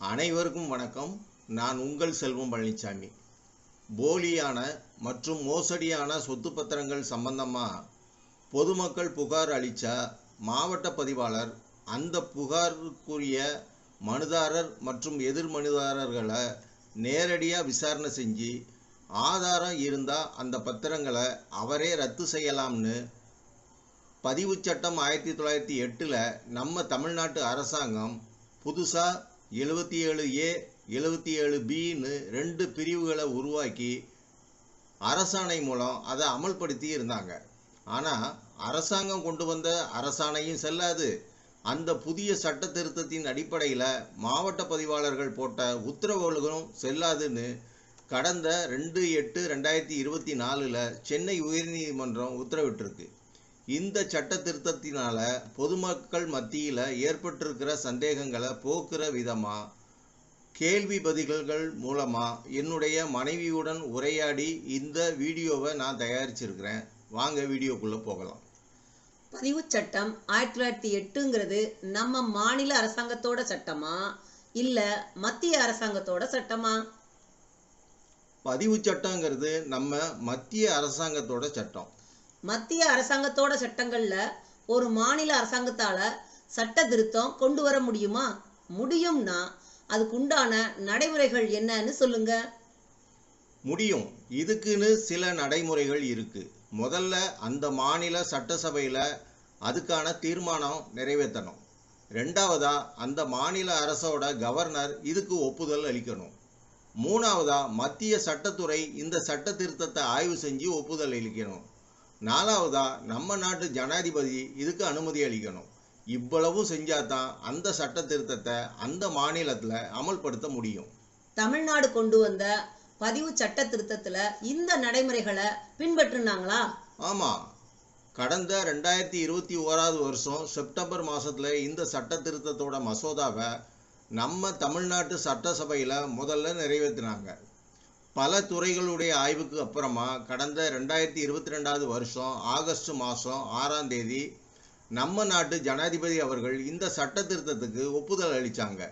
அனைவருக்கும் வணக்கம். நான் உங்கள் செல்வம் பழனிசாமி போலியான மற்றும் மோசடியான சொத்து பத்திரங்கள் சம்பந்தமாக பொதுமக்கள் புகார் அளித்த மாவட்ட பதிவாளர் அந்த புகாருக்குரிய மனுதாரர் மற்றும் எதிர் மனுதாரர்களை நேரடியாக விசாரணை செஞ்சு ஆதாரம் இருந்தால் அந்த பத்திரங்களை அவரே ரத்து செய்யலாம்னு பதிவு சட்டம் ஆயிரத்தி தொள்ளாயிரத்தி எட்டில் நம்ம தமிழ்நாட்டு அரசாங்கம் புதுசாக எழுபத்தி ஏழு ஏ எழுபத்தி ஏழு பின்னு ரெண்டு பிரிவுகளை உருவாக்கி அரசாணை மூலம் அதை அமல்படுத்தி இருந்தாங்க. ஆனால் அரசாங்கம் கொண்டு வந்த அரசாணையும் செல்லாது. அந்த புதிய சட்ட திருத்தத்தின் அடிப்படையில் மாவட்ட பதிவாளர்கள் போட்ட உத்தரவுகளும் செல்லாதுன்னு கடந்த ரெண்டு எட்டு ரெண்டாயிரத்தி இருபத்தி நாலில் சென்னை உயர்நீதிமன்றம் உத்தரவிட்டிருக்கு. இந்த சட்ட திருத்தத்தினால பொதுமக்கள் மத்தியில் ஏற்பட்டிருக்கிற சந்தேகங்களை போக்குற விதமாக கேள்வி பதில்கள் மூலமாக என்னுடைய மனைவியுடன் உரையாடி இந்த வீடியோவை நான் தயாரிச்சிருக்கிறேன். வாங்க வீடியோக்குள்ளே போகலாம். பதிவுச் சட்டம் ஆயிரத்தி தொள்ளாயிரத்தி எட்டுங்கிறது நம்ம மாநில அரசாங்கத்தோட சட்டமா? இல்ல மத்திய அரசாங்கத்தோட சட்டமா? பதிவு சட்டங்கிறது நம்ம மத்திய அரசாங்கத்தோட சட்டம். மத்திய அரசாங்கத்தோட சட்டங்கள்ல ஒரு மாநில அரசாங்கத்தால சட்ட திருத்தம் கொண்டு வர முடியுமா? முடியும்னா அதுக்குண்டான நடைமுறைகள் என்னன்னு சொல்லுங்க. முடியும். இதுக்குன்னு சில நடைமுறைகள் இருக்கு. முதல்ல அந்த மாநில சட்டசபையில் அதுக்கான தீர்மானம் நிறைவேற்றணும். ரெண்டாவதா அந்த மாநில அரசோட கவர்னர் இதுக்கு ஒப்புதல் அளிக்கணும். மூணாவதா மத்திய சட்டத்துறை இந்த சட்ட திருத்தத்தை ஆய்வு செஞ்சு ஒப்புதல் அளிக்கணும். நாலாவதா நம்ம நாட்டு ஜனாதிபதி இதுக்கு அனுமதி அளிக்கணும். இவ்வளவும் செஞ்சாதான் அந்த சட்ட திருத்தத்தை அந்த மாநிலத்தில் அமல்படுத்த முடியும். தமிழ்நாடு கொண்டு வந்த பதிவு சட்ட திருத்தத்துல இந்த நடைமுறைகளை பின்பற்றுனாங்களா? ஆமாம் கடந்த ரெண்டாயிரத்தி இருபத்தி ஓராவது வருஷம் செப்டம்பர் மாதத்தில் இந்த சட்ட திருத்தத்தோட மசோதாவை நம்ம தமிழ்நாட்டு சட்டசபையில் முதல்ல நிறைவேற்றினாங்க. பல துறைகளுடைய ஆய்வுக்கு அப்புறமா கடந்த ரெண்டாயிரத்தி இருபத்தி ரெண்டாவது வருஷம் ஆகஸ்ட் மாதம் ஆறாம் தேதி நம்ம நாட்டு ஜனாதிபதி அவர்கள் இந்த சட்ட திருத்தத்துக்கு ஒப்புதல் அளித்தாங்க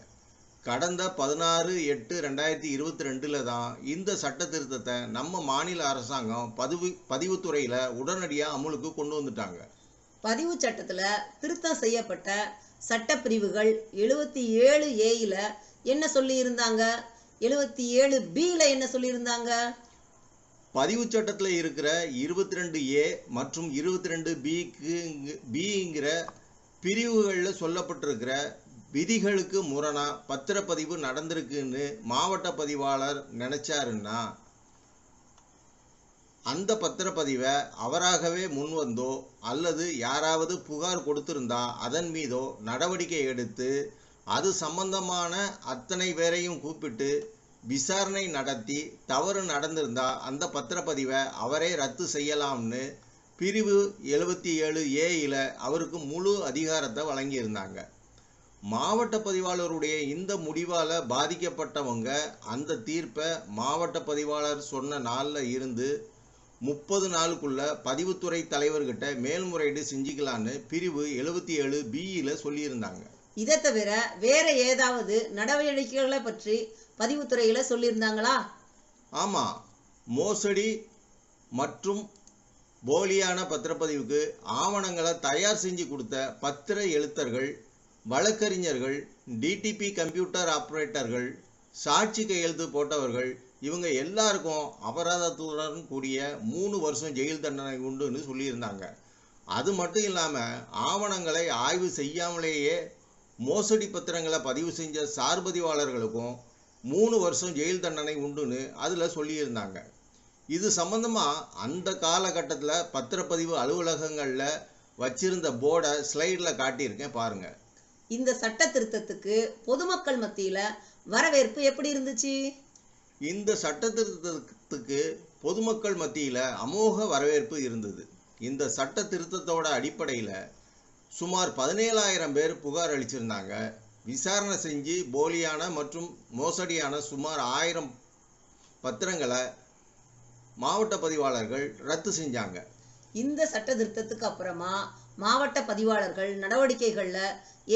கடந்த பதினாறு எட்டு ரெண்டாயிரத்தி இருபத்தி ரெண்டில் தான் இந்த சட்ட திருத்தத்தை நம்ம மாநில அரசாங்கம் பதிவு பதிவுத்துறையில் உடனடியாக அமுலுக்கு கொண்டு வந்துட்டாங்க. பதிவு சட்டத்தில் திருத்தம் செய்யப்பட்ட சட்ட பிரிவுகள் எழுபத்தி ஏழு ஏயில் என்ன சொல்லி இருந்தாங்க எழுபத்தி ஏழு பில என்ன சொல்லியிருந்தாங்க? பதிவு சட்டத்தில் இருக்கிற இருபத்தி ரெண்டு ஏ மற்றும் இருபத்தி ரெண்டு பிக்கு பிங்கிற பிரிவுகளில் சொல்லப்பட்டிருக்கிற விதிகளுக்கு முரணாக பத்திரப்பதிவு நடந்திருக்குன்னு மாவட்ட பதிவாளர் நினைச்சாருன்னா அந்த பத்திரப்பதிவை அவராகவே முன்வந்தோ அல்லது யாராவது புகார் கொடுத்திருந்தா அதன் மீதோ நடவடிக்கை எடுத்து அது சம்பந்தமான அத்தனை பேரையும் கூப்பிட்டு விசாரணை நடத்தி தவறு நடந்திருந்தால் அந்த பத்திரப்பதிவை அவரே ரத்து செய்யலாம்னு பிரிவு எழுபத்தி ஏழு ஏயில் அவருக்கு முழு அதிகாரத்தை வழங்கியிருந்தாங்க. மாவட்ட பதிவாளருடைய இந்த முடிவால் பாதிக்கப்பட்டவங்க அந்த தீர்ப்பை மாவட்ட பதிவாளர் சொன்ன நாளில் இருந்து முப்பது நாளுக்குள்ள பதிவுத்துறை தலைவர்கிட்ட மேல்முறையீடு செஞ்சுக்கலான்னு பிரிவு எழுபத்தி ஏழு பிஇயில் சொல்லியிருந்தாங்க. இதை தவிர வேற ஏதாவது நடவடிக்கைகளை பற்றி பதிவுத்துறையில சொல்லியிருந்தாங்களா? ஆமாம் மோசடி மற்றும் போலியான பத்திரப்பதிவுக்கு ஆவணங்களை தயார் செஞ்சு கொடுத்த பத்திர எழுத்தர்கள் வழக்கறிஞர்கள் டிடிபி கம்ப்யூட்டர் ஆப்ரேட்டர்கள் சாட்சி கையெழுத்து போட்டவர்கள் இவங்க எல்லாருக்கும் அபராதத்துடன் கூடிய மூணு வருஷம் ஜெயில் தண்டனை உண்டுன்னு சொல்லியிருந்தாங்க. அது மட்டும் இல்லாமல் ஆவணங்களை ஆய்வு செய்யாமலேயே மோசடி பத்திரங்களை பதிவு செஞ்ச சார்பதிவாளர்களுக்கும் மூணு வருஷம் ஜெயில் தண்டனை உண்டுன்னு அதில் சொல்லியிருந்தாங்க. இது சம்பந்தமாக அந்த காலகட்டத்தில் பத்திரப்பதிவு அலுவலகங்களில் வச்சிருந்த போர்டை ஸ்லைடில் காட்டியிருக்கேன் பாருங்கள் இந்த சட்ட திருத்தத்துக்கு பொதுமக்கள் மத்தியில வரவேற்பு எப்படி இருந்துச்சு? இந்த சட்ட திருத்தத்துக்கு பொதுமக்கள் மத்தியில் அமோக வரவேற்பு இருந்தது. இந்த சட்ட திருத்தத்தோட அடிப்படையில் சுமார் பதினேழாயிரம் பேர் புகார் அளிச்சிருந்தாங்க. விசாரணை செஞ்சு போலியான மற்றும் மோசடியான சுமார் ஆயிரம் பத்திரங்களை மாவட்ட பதிவாளர்கள் ரத்து செஞ்சாங்க. இந்த சட்ட திருத்தத்துக்கு அப்புறமா மாவட்ட பதிவாளர்கள் நடவடிக்கைகள்ல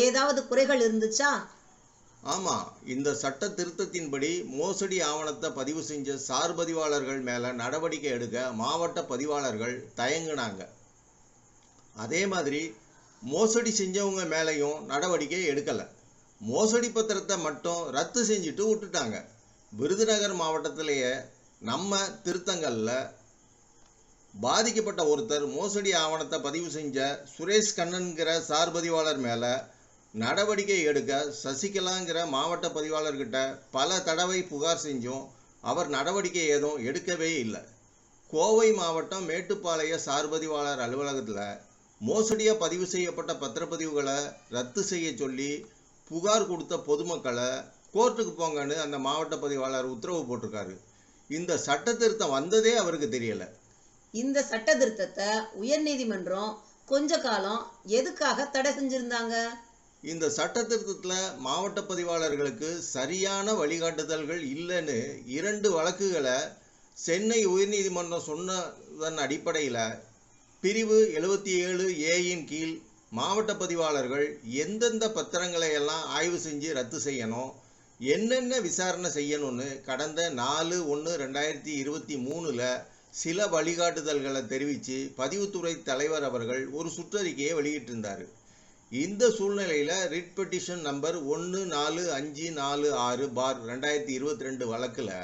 ஏதாவது குறைகள் இருந்துச்சா? ஆமாம் இந்த சட்ட திருத்தத்தின்படி மோசடி ஆவணத்தை பதிவு செஞ்ச சார் பதிவாளர்கள் மேலே நடவடிக்கை எடுக்க மாவட்ட பதிவாளர்கள் தயங்குனாங்க. அதே மாதிரி மோசடி செஞ்சவங்க மேலேயும் நடவடிக்கை எடுக்கலை. மோசடி பத்திரத்தை மட்டும் ரத்து செஞ்சுட்டு விட்டுட்டாங்க. விருதுநகர் மாவட்டத்திலேயே நம்ம திருத்தங்களில் பாதிக்கப்பட்ட ஒருத்தர் மோசடி ஆவணத்தை பதிவு செஞ்ச சுரேஷ் கண்ணன்கிற சார் பதிவாளர் மேலே நடவடிக்கை எடுக்க சசிகலாங்கிற மாவட்ட பதிவாளர்கிட்ட பல தடவை புகார் செஞ்சும் அவர் நடவடிக்கை ஏதும் எடுக்கவே இல்லை. கோவை மாவட்டம் மேட்டுப்பாளைய சார்பதிவாளர் அலுவலகத்தில் மோசடியாக பதிவு செய்யப்பட்ட பத்திரப்பதிவுகளை ரத்து செய்ய சொல்லி புகார் கொடுத்த பொதுமக்களை கோர்ட்டுக்கு போங்கன்னு அந்த மாவட்ட பதிவாளர் உத்தரவு போட்டிருக்காரு. இந்த சட்ட திருத்தம் வந்ததே அவருக்கு தெரியல. இந்த சட்ட திருத்தத்தை உயர்நீதிமன்றம் கொஞ்ச காலம் எதுக்காக தடை செஞ்சிருந்தாங்க? இந்த சட்ட திருத்தத்தில் மாவட்ட பதிவாளர்களுக்கு சரியான வழிகாட்டுதல்கள் இல்லைன்னு இரண்டு வழக்குகளை சென்னை உயர்நீதிமன்றம் சொன்னதன் அடிப்படையில் பிரிவு எழுபத்தி ஏழு ஏயின் கீழ் மாவட்ட பதிவாளர்கள் எந்தெந்த பத்திரங்களை எல்லாம் ஆய்வு செஞ்சு ரத்து செய்யணும் என்னென்ன விசாரணை செய்யணும்னு கடந்த நாலு ஒன்று ரெண்டாயிரத்தி இருபத்தி மூணில் சில வழிகாட்டுதல்களை தெரிவித்து பதிவுத்துறை தலைவர் அவர்கள் ஒரு சுற்றறிக்கையை வெளியிட்டிருந்தார். இந்த சூழ்நிலையில் ரிட் பெட்டிஷன் நம்பர் ஒன்று நாலு அஞ்சு நாலு ஆறு பார் ரெண்டாயிரத்தி இருபத்தி ரெண்டு வழக்கில்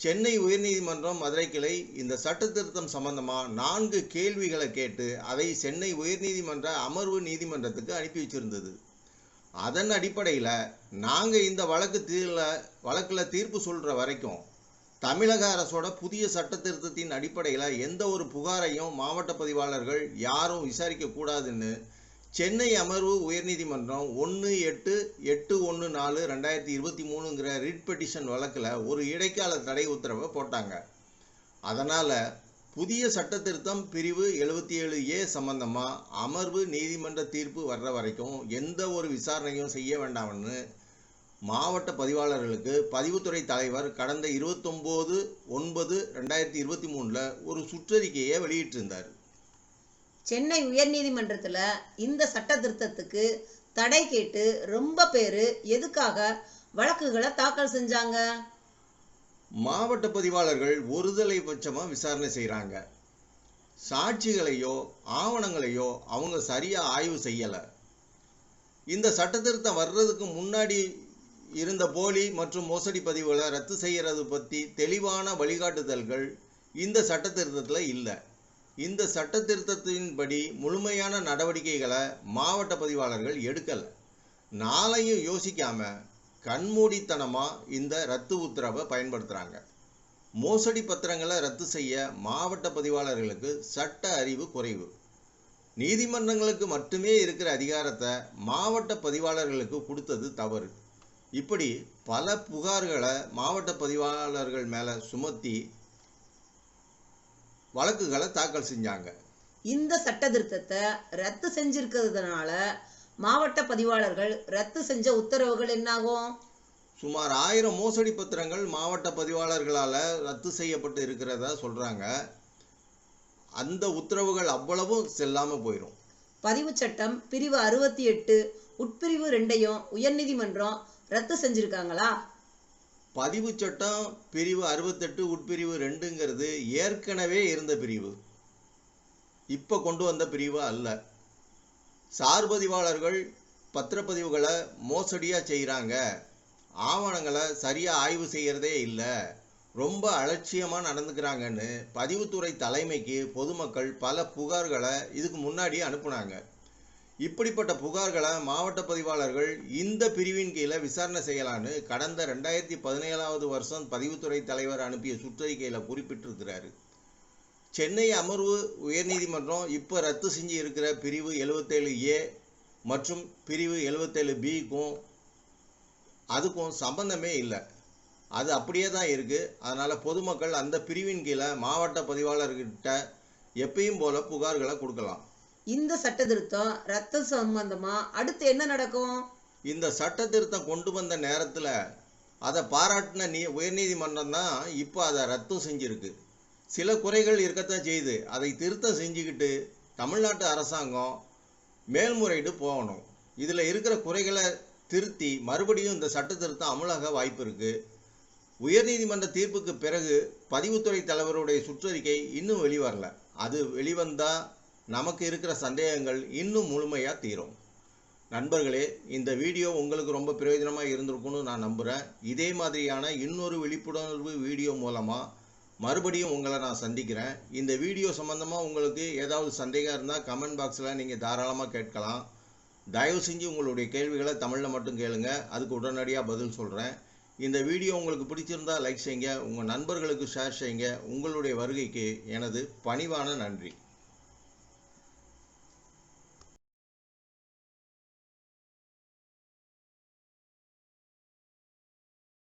சென்னை உயர்நீதிமன்றம் மதுரை கிளை இந்த சட்ட திருத்தம் சம்பந்தமாக நான்கு கேள்விகளை கேட்டு அதை சென்னை உயர்நீதிமன்ற அமர்வு நீதிமன்றத்துக்கு அனுப்பி வச்சிருந்தது. அதன் அடிப்படையில் நாங்கள் இந்த வழக்கு தீர்ல வழக்கில் தீர்ப்பு சொல்கிற வரைக்கும் தமிழக அரசோட புதிய சட்ட திருத்தத்தின் அடிப்படையில் எந்த ஒரு புகாரையும் மாவட்ட பதிவாளர்கள் யாரும் விசாரிக்க கூடாதுன்னு சென்னை அமர்வு உயர்நீதிமன்றம் ஒன்று எட்டு எட்டு ஒன்று நாலு ரெண்டாயிரத்தி இருபத்தி மூணுங்கிற ரிட் பெட்டிஷன் வழக்கில் ஒரு இடைக்கால தடை உத்தரவை போட்டாங்க. அதனால் புதிய சட்ட திருத்தம் பிரிவு எழுபத்தி ஏழு ஏ சம்பந்தமாக அமர்வு நீதிமன்ற தீர்ப்பு வர்ற வரைக்கும் எந்த ஒரு விசாரணையும் செய்ய வேண்டாம்னு மாவட்ட பதிவாளர்களுக்கு பதிவுத்துறை தலைவர் கடந்த இருபத்தொம்போது ஒன்பது ரெண்டாயிரத்தி இருபத்தி மூணில் ஒரு சுற்றறிக்கையை வெளியிட்டிருந்தார். சென்னை உயர்நீதிமன்றத்தில் இந்த சட்ட திருத்தத்துக்கு தடை கேட்டு ரொம்ப பேர் எதுக்காக வழக்குகளை தாக்கல் செஞ்சாங்க? மாவட்ட பதிவாளர்கள் ஒருதலை பட்சமாக விசாரணை செய்கிறாங்க சாட்சிகளையோ ஆவணங்களையோ அவங்க சரியாக ஆய்வு செய்யலை. இந்த சட்டத்திருத்தம் வர்றதுக்கு முன்னாடி இருந்த போலி மற்றும் மோசடி பதிவுகளை ரத்து செய்கிறது பற்றி தெளிவான வழிகாட்டுதல்கள் இந்த சட்டத்திருத்தத்தில் இல்லை. இந்த சட்ட திருத்தத்தின்படி முழுமையான நடவடிக்கைகளை மாவட்ட பதிவாளர்கள் எடுக்கலை. நாளையும் யோசிக்காம கண்மூடித்தனமாக இந்த ரத்து உத்தரவை பயன்படுத்துகிறாங்க மோசடி பத்திரங்களை ரத்து செய்ய மாவட்ட பதிவாளர்களுக்கு சட்ட அறிவு குறைவு. நீதிமன்றங்களுக்கு மட்டுமே இருக்கிற அதிகாரத்தை மாவட்ட பதிவாளர்களுக்கு கொடுத்தது தவறு. இப்படி பல புகார்களை மாவட்ட பதிவாளர்கள் மேலே சுமத்தி வழக்குகளை தாக்கல் செஞ்சாங்க. இந்த சட்ட திருத்தத்தை ரத்து செஞ்சிருக்கிறதுனால மாவட்ட பதிவாளர்கள் ரத்து செஞ்ச உத்தரவுகள் என்னாகும்? சுமார் ஆயிரம் மோசடி பத்திரங்கள் மாவட்ட பதிவாளர்களால் ரத்து செய்யப்பட்டு இருக்கிறதா சொல்கிறாங்க அந்த உத்தரவுகள் அவ்வளவும் செல்லாமல் போயிடும் பதிவு சட்டம் பிரிவு அறுபத்தி எட்டு உட்பிரிவு ரெண்டையும் உயர்நீதிமன்றம் ரத்து செஞ்சிருக்காங்களா? பதிவு சட்டம் பிரிவு அறுபத்தெட்டு உட்பிரிவு ரெண்டுங்கிறது ஏற்கனவே இருந்த பிரிவு. இப்போ கொண்டு வந்த பிரிவு அல்ல. சார்பதிவாளர்கள் பத்திரப்பதிவுகளை மோசடியாக செய்கிறாங்க ஆவணங்களை சரியாக ஆய்வு செய்கிறதே இல்லை. ரொம்ப அலட்சியமாக நடந்துக்கிறாங்கன்னு பதிவுத்துறை தலைமைக்கு பொதுமக்கள் பல புகார்களை இதுக்கு முன்னாடி அனுப்புனாங்க. இப்படிப்பட்ட புகார்களை மாவட்ட பதிவாளர்கள் இந்த பிரிவின் கீழே விசாரணை செய்யலான்னு கடந்த ரெண்டாயிரத்தி பதினேழாவது வருஷம் பதிவுத்துறை தலைவர் அனுப்பிய சுற்றறிக்கையில் குறிப்பிட்டிருக்கிறாரு. சென்னை அமர்வு உயர்நீதிமன்றம் இப்போ ரத்து செஞ்சு இருக்கிற பிரிவு எழுபத்தேழு ஏ மற்றும் பிரிவு எழுபத்தேழு பிக்கும் அதுக்கும் சம்பந்தமே இல்லை. அது அப்படியே தான் இருக்குது அதனால் பொதுமக்கள் அந்த பிரிவின் கீழே மாவட்ட பதிவாளர்கிட்ட எப்பயும் போல புகார்களை கொடுக்கலாம். இந்த சட்ட திருத்தம் ரத்த சம்பந்தமா? அடுத்து என்ன நடக்கும்? இந்த சட்ட திருத்தம் கொண்டு வந்த நேரத்தில் அதை பாராட்டின நீ உயர்நீதிமன்றம் தான் இப்போ அதை ரத்தம் செஞ்சிருக்கு. சில குறைகள் இருக்கத்தான் செய்யுது. அதை திருத்தம் செஞ்சுக்கிட்டு தமிழ்நாட்டு அரசாங்கம் மேல்முறையீடு போகணும். இதில் இருக்கிற குறைகளை திருத்தி மறுபடியும் இந்த சட்ட திருத்தம் அமலாக வாய்ப்பு இருக்குது உயர்நீதிமன்ற தீர்ப்புக்கு பிறகு பதிவுத்துறை தலைவருடைய சுற்றறிக்கை இன்னும் வெளிவரல. அது வெளிவந்தால் நமக்கு இருக்கிற சந்தேகங்கள் இன்னும் முழுமையாக தீரும். நண்பர்களே இந்த வீடியோ உங்களுக்கு ரொம்ப பிரயோஜனமாக இருந்திருக்கும்னு நான் நம்புகிறேன் இதே மாதிரியான இன்னொரு விழிப்புணர்வு வீடியோ மூலமாக மறுபடியும் உங்களை நான் சந்திக்கிறேன். இந்த வீடியோ சம்மந்தமாக உங்களுக்கு ஏதாவது சந்தேகம் இருந்தால் கமெண்ட் பாக்ஸில் நீங்கள் தாராளமாக கேட்கலாம். தயவு செஞ்சு உங்களுடைய கேள்விகளை தமிழில் மட்டும் கேளுங்க. அதுக்கு உடனடியாக பதில் சொல்கிறேன் இந்த வீடியோ உங்களுக்கு பிடிச்சிருந்தா லைக் செய்யுங்க. உங்கள் நண்பர்களுக்கு ஷேர் செய்யுங்க. உங்களுடைய வருகைக்கு எனது பணிவான நன்றி.